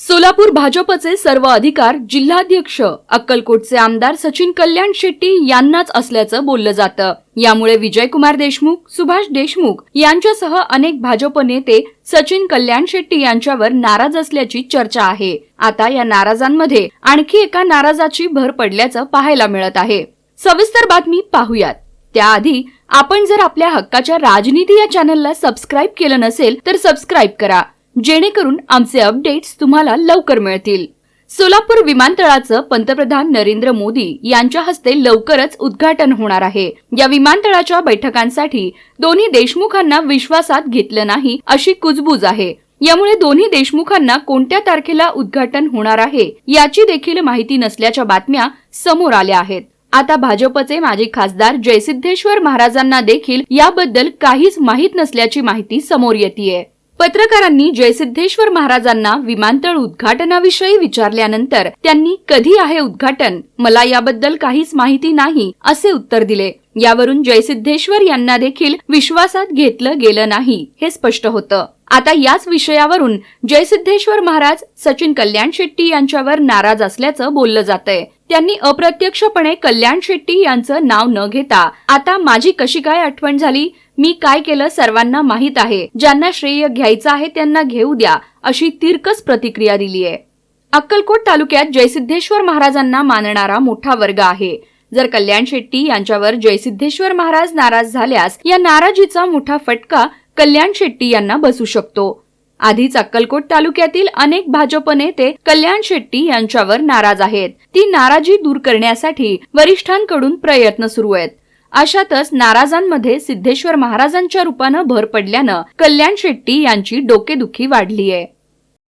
सोलापूर भाजपचे सर्व अधिकार जिल्हाध्यक्ष अक्कलकोटचे आमदार सचिन कल्याण शेट्टी यांनाच असल्याचं बोललं जातं. यामुळे विजयकुमार देशमुख सुभाष देशमुख यांच्यासह अनेक भाजप नेते सचिन कल्याण शेट्टी यांच्यावर नाराज असल्याची चर्चा आहे. आता या नाराजांमध्ये आणखी एका नाराजाची भर पडल्याचं पाहायला मिळत आहे. सविस्तर बातमी पाहूयात. त्याआधी आपण जर आपल्या हक्काच्या राजनीती या चॅनलला सबस्क्राईब केलं नसेल तर सबस्क्राईब करा. जेणेकरून आमचे अपडेट्स तुम्हाला लवकर मिळतील. सोलापूर विमानतळाचं पंतप्रधान नरेंद्र मोदी यांच्या हस्ते लवकरच उद्घाटन होणार आहे. या विमानतळाच्या बैठकांसाठी दोन्ही देशमुखांना विश्वासात घेतलं नाही अशी कुजबूज आहे. यामुळे दोन्ही देशमुखांना कोणत्या तारखेला उद्घाटन होणार आहे याची देखील माहिती नसल्याच्या बातम्या समोर आल्या आहेत. आता भाजपचे माजी खासदार जयसिद्धेश्वर महाराजांना देखील याबद्दल काहीच माहीत नसल्याची माहिती समोर येते पत्रकारांनी जयसिद्धेश्वर महाराजांना विमानतळ उद्घाटनाविषयी विचारल्यानंतर त्यांनी कधी आहे उद्घाटन? मला याबद्दल काहीच माहिती नाही असे उत्तर दिले. यावरून जयसिद्धेश्वर यांना देखील विश्वासात घेतलं गेलं नाही हे स्पष्ट होतं. आता याच विषयावरून जयसिद्धेश्वर महाराज सचिन कल्याण शेट्टी यांच्यावर नाराज असल्याचं बोललं जातंय. त्यांनी अप्रत्यक्षपणे कल्याण शेट्टी यांचं नाव न घेता आता माझी कशी काय आठवण झाली? मी काय केलं सर्वांना माहीत आहे. ज्यांना श्रेय घ्यायचं आहे त्यांना घेऊ द्या अशी तिरकस प्रतिक्रिया दिलीय. अक्कलकोट तालुक्यात जयसिद्धेश्वर महाराजांना मानणारा मोठा वर्ग आहे. जर कल्याण शेट्टी यांच्यावर जयसिद्धेश्वर महाराज नाराज झाल्यास या नाराजीचा मोठा फटका कल्याण शेट्टी यांना बसू शकतो. आधीच अक्कलकोट तालुक्यातील अनेक भाजप नेते कल्याण शेट्टी यांच्यावर नाराज आहेत. ती नाराजी दूर करण्यासाठी वरिष्ठांकडून प्रयत्न सुरू आहेत. अशातच नाराजांमध्ये सिद्धेश्वर महाराजांच्या रूपानं भर पडल्यानं कल्याण शेट्टी यांची डोकेदुखी वाढली आहे